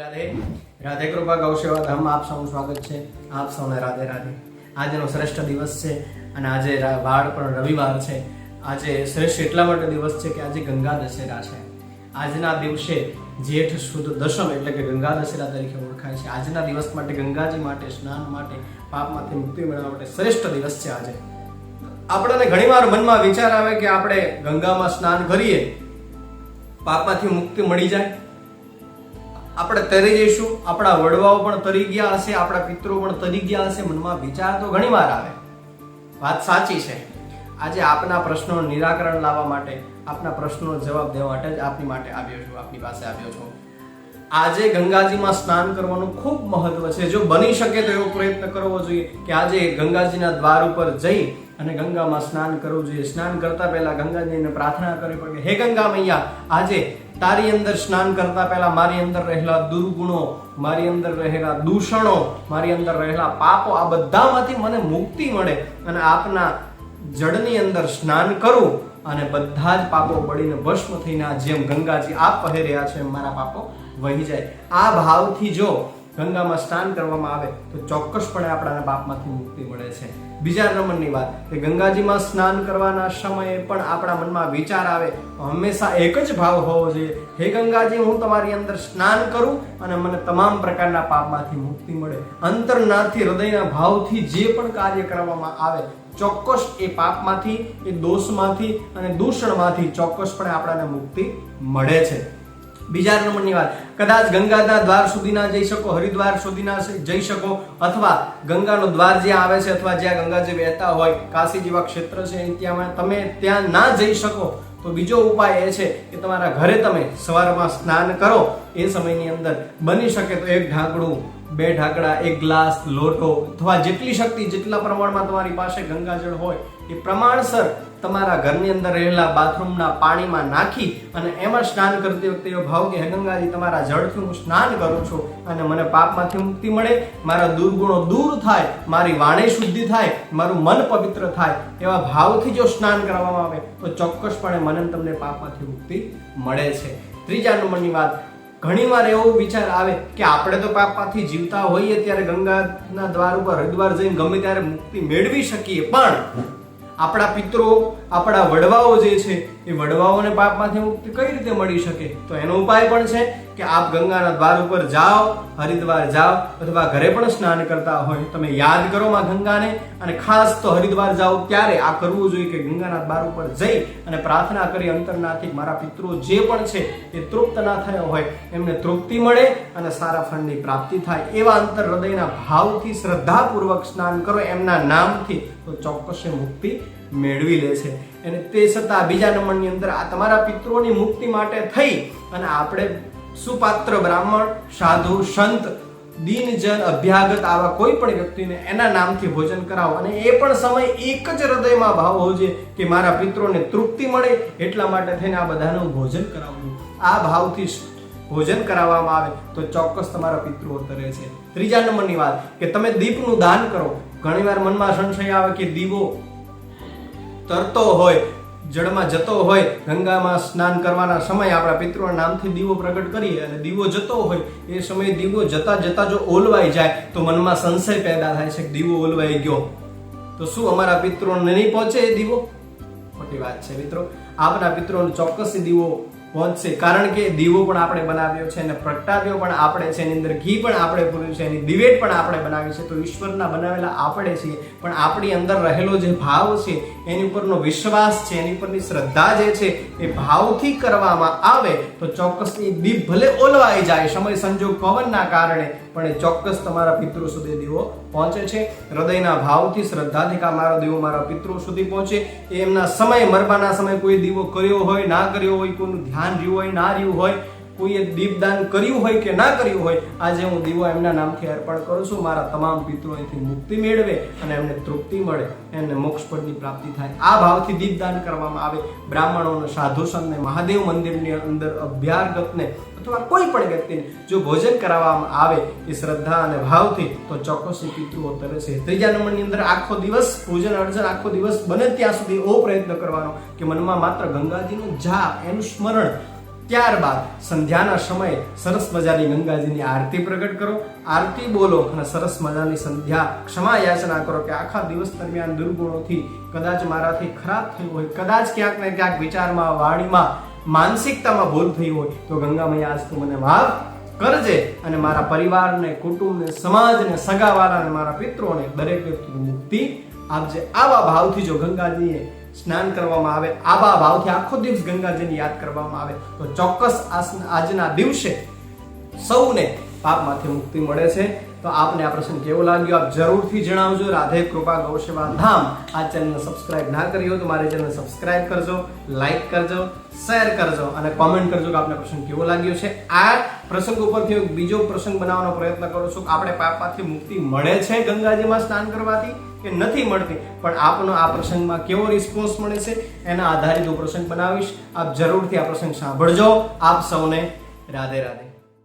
રાધે રાધે. કૃપા ગૌસેવા ધામ, આપ સૌનું સ્વાગત છે. આપ સૌને રાધે રાધે. આજનો શ્રેષ્ઠ દિવસ છે અને આજે વાળ પણ રવિવાર છે. આજે શ્રેષ્ઠ એટલા માટે દિવસ છે કે આજે ગંગા દશેરા છે. આજના દિવસે જેઠ સુદ દશમ એટલે કે ગંગા દશેરા તરીકે ઓળખાય છે. આજના દિવસ માટે ગંગાજી માટે, સ્નાન માટે પાપમાંથી મુક્તિ મેળવવા માટે શ્રેષ્ઠ દિવસ છે આજે. આપણને ઘણીવાર મનમાં વિચાર આવે કે આપણે ગંગામાં સ્નાન કરીએ, પાપમાંથી મુક્તિ મળી જાય. આપણે તરી જઈશું, આપણા વડવાઓ પણ તરી ગયા હશે, આપણા પિત્રો પણ તરી ગયા હશે, મનમાં વિચાર તો ઘણીવાર આવે. વાત સાચી છે. આજે આપના પ્રશ્નોનું નિરાકરણ લાવવા માટે, આપના પ્રશ્નોનો જવાબ દેવા માટે જ આપની માટે આવ્યો છું, આપની પાસે આવ્યો છું. આજે ગંગાજીમાં સ્નાન કરવાનું ખૂબ મહત્વ છે. જો બની શકે તો એવો પ્રયત્ન કરવો જોઈએ કે આજે ગંગાજીના દ્વાર ઉપર જઈ અને ગંગામાં સ્નાન કરવું જોઈએ. સ્નાન કરતા પહેલા ગંગાજીને પ્રાર્થના કરવી પડે હે ગંગા મૈયા, આજે તારી અંદર સ્નાન કરતા પહેલા મારી અંદર રહેલા દુર્ગુણો, મારી અંદર રહેલા દૂષણો, મારી અંદર રહેલા પાપો, આ બધામાંથી મને મુક્તિ મળે અને આપના જળની અંદર સ્નાન કરું અને બધા જ પાપો પડીને ભસ્મ થઈને જેમ ગંગાજી આપ પહેર્યા છે, મારા પાપો વહી જાય. આ ભાવથી જો ગંગામાં સ્નાન કરવામાં આવે તો ચોક્કસપણે આપણાને પાપમાંથી મુક્તિ મળે છે. બીજા નંબરની વાત, કે ગંગાજીમાં સ્નાન કરવાના સમયે પણ આપણા મનમાં વિચાર આવે, હંમેશા એક જ ભાવ હોવો જોઈએ. હે ગંગાજી, હું તમારી અંદર સ્નાન કરું અને મને તમામ પ્રકારના પાપમાંથી મુક્તિ મળે. અંતરનાથી હૃદયના ભાવથી જે પણ કાર્ય કરવામાં આવે, ચોક્કસ એ પાપમાંથી, એ દોષમાંથી અને દૂષણમાંથી ચોક્કસપણે આપણાને મુક્તિ મળે છે. બીજા નંબરની વાત. કદાચ ગંગાના દ્વાર સુધી ના જઈ શકો, હરિદ્વાર સુધી ના જઈ શકો, અથવા ગંગાનો દ્વાર જ્યાં આવે છે અથવા જ્યાં ગંગાજી વહેતા હોય કાશી જેવા ક્ષેત્ર છે ત્યાં તમે ત્યાં ના જઈ શકો. તો બીજો ઉપાય એ છે કે તમારા ઘરે તમે સવારમાં સ્નાન કરો. એ સમયની અંદર બની શકે તો એક ઢાંકણું બે ઢાંકડા એક ગ્લાસ, લોટો અથવા જેટલી શક્તિ, જેટલા પ્રમાણમાં તમારી પાસે ગંગાજળ હોય, એ પ્રમાણસર તમારા ઘરની અંદર રહેલા બાથરૂમના પાણીમાં નાખી અને એમાં સ્નાન કરતી વખતે એવો ભાવ કે, હે ગંગાજી, તમારા જળથી હું સ્નાન કરું છું અને મને પાપમાંથી મુક્તિ મળે, મારા દુર્ગુણો દૂર થાય, મારી વાણી શુદ્ધિ થાય, મારું મન પવિત્ર થાય. એવા ભાવથી જો સ્નાન કરવામાં આવે, તો ચોક્કસપણે મને તમને પાપમાંથી મુક્તિ મળે છે. ત્રીજા નંબરની વાત ઘણીવાર એવો વિચાર આવે કે આપણે તો પાપમાંથી જીવતા હોઈએ ત્યારે ગંગાના દ્વાર ઉપર હરિદ્વાર જઈને ગમે ત્યારે મુક્તિ મેળવી શકીએ, પણ આપણા પિતરો, આપણા વડવાઓ જે છે, એ વડવાઓને પાપમાંથી મુક્તિ કઈ રીતે મળી શકે? તો એનો ઉપાય પણ છે કે આપ ગંગાના દ્વાર ઉપર જાઓ, હરિદ્વાર જાઓ, અથવા ઘરે પણ સ્નાન કરતા હોય, તમે યાદ કરો માં ગંગાને, અને ખાસ તો હરિદ્વાર જાઓ ત્યારે આ કરવું જોઈએ કે ગંગાના દ્વાર ઉપર જઈ અને પ્રાર્થના કરી અંતરનાથી મારા પિત્રો જે પણ છે, એ તૃપ્ત ના થયા હોય, એમને તૃપ્તિ મળે અને સારા ફળની પ્રાપ્તિ થાય, એવા અંતર હૃદયના ભાવથી શ્રદ્ધાપૂર્વક સ્નાન કરો, એમના નામથી તો ચોક્કસ મુક્તિ મેળવી લે છે. અને તે છતાં બીજા નંબરની અંદર આ તમારા પિતૃઓની મુક્તિ માટે થઈ, અને આપણે સુપાત્ર બ્રાહ્મણ, સાધુ, સંત, દિનજન, અભ્યાગત આવા કોઈ પણ વ્યક્તિને એના નામથી ભોજન કરાવો અને એ પણ સમય એક જ હૃદયમાં ભાવ જોઈએ કે મારા પિત્રોને તૃપ્તિ મળે એટલા માટે થઈને આ બધાનું ભોજન કરાવવું. આ ભાવથી ભોજન કરાવવામાં આવે તો ચોક્કસ તમારા પિતૃઓ તરે છે. ત્રીજા નંબરની વાત કે તમે દીપનું દાન કરો. ઘણીવાર મનમાં સંશય આવે કે દીવો તરતો હોય જળમાં જતો હોય, ગંગામાં સ્નાન કરવાના સમય આપણા પિતૃના નામથી દીવો પ્રગટ કરીએ અને દીવો જતો હોય, એ સમયે દીવો જતા જતા જો ઓલવાઈ જાય, તો મનમાં સંશય પેદા થાય છે કે દીવો ઓલવાઈ ગયો. તો શું અમારા પિતૃને નહીં પહોંચે એ દીવો? ખોટી વાત છે મિત્રો. આપણા પિતૃને ચોક્કસ દીવો પહોંચશે કારણ કે દીવો પણ આપણે બનાવ્યો છે અને પ્રગટાવ્યો પણ આપણે છે. એની અંદર ઘી પણ આપણે પૂર્યું છે. એની દિવેટ પણ આપણે બનાવી છે. તો ઈશ્વરના બનાવેલા આપણે છીએ. પણ આપણી અંદર રહેલો જે ભાવ છે, એની ઉપરનો વિશ્વાસ છે, એની ઉપરની શ્રદ્ધા જે છે, એ ભાવથી કરવામાં આવે તો ચોક્કસ એ દીપ ભલે ઓલવાઈ જાય. સમય સંજોગ પવનના કારણે પણ એ ચોક્કસ તમારા પિતૃ સુધી દીવો પહોંચે છે. હૃદયના ભાવથી શ્રદ્ધાથી કા મારો દીવો મારા પિતૃ સુધી પહોંચે. એ એમના સમય મરબાના સમય કોઈ દીવો કર્યો હોય, ના કર્યો હોય કોઈનું ધ્યાન રહ્યું હોય, ના રહ્યું હોય કોઈએ દીપદાન કર્યું હોય કે ના કર્યું હોય, આજે હું દીવો એમના નામથી અર્પણ કરું છું. મારા તમામ પિત્રો અહીંથી મુક્તિ મેળવે અને એમને તૃપ્તિ મળે. એમને મોક્ષ પદની પ્રાપ્તિ થાય. આ ભાવથી દીપદાન કરવામાં આવે. બ્રાહ્મણોને સાધુ સંતને મહાદેવ મંદિરની અંદર અભ્યારગતને અથવા કોઈ પણ વ્યક્તિને જો ભોજન કરાવવામાં આવે એ શ્રદ્ધા અને ભાવથી, તો ચોક્કસ પિતૃઓ તરે છે ત્રીજા નંબરની અંદર આખો દિવસ પૂજન અર્ચન આખો દિવસ બને ત્યાં સુધી એવો પ્રયત્ન કરવાનો કે મનમાં માત્ર ગંગાજીનું જાપ, એનું સ્મરણ ત્યારબાદ સંધ્યાના સમયે સરસ મજાની ગંગાજીની આરતી પ્રગટ કરો. આરતી બોલો અને સરસ મજાની સંધ્યા ક્ષમા યાચના કરો કે આખા દિવસ દરમિયાન દુર્ગુણોથી કદાચ મારાથી ખરાબ થયું હોય, કદાચ ક્યાંક ને ક્યાંક વિચારમાં, વાણીમાં, માનસિકતામાં ભૂલ થઈ હોય, તો ગંગા મૈયા આજ તું મને માફ કરજે અને મારા પરિવારને, કુટુંબને, સમાજને સગાવાળાને મારા પિત્રોને, દરેક વ્યક્તિને મુક્તિ આપજે. આવા ભાવથી જો ગંગાજીએ સ્નાન કરવામાં આવે. આબા ભાવથી આખો દિવસ ગંગાજીને યાદ કરવામાં આવે. તો ચોક્કસ આજના દિવસે સૌને પાપમાંથી મુક્તિ મળે છે. તો આપને આ પ્રસંગ કેવો લાગ્યો? આપ જરૂરથી જણાવજો. રાધે કૃપા ગૌસેવા ધામ. આ ચેનલને સબસ્ક્રાઇબ ના કરી હોય તો મારી ચેનલ સબસ્ક્રાઇબ કરજો લાઇક કરજો શેર કરજો અને કોમેન્ટ કરજો કે આપને પ્રસંગ કેવો લાગ્યો છે. આ પ્રસંગ ઉપરથી એક બીજો પ્રસંગ બનાવવાનો પ્રયત્ન કરું છું કે આપણે પાપમાંથી મુક્તિ મળે છે ગંગાજીમાં સ્નાન કરવાથી કે નથી મળતી? પણ આપનો આ પ્રસંગમાં કેવો રિસ્પોન્સ મળે છે એના આધારિત હું પ્રસંગ બનાવીશ. આપ જરૂરથી આ પ્રસંગ સાંભળજો. આપ સૌને રાધે રાધે.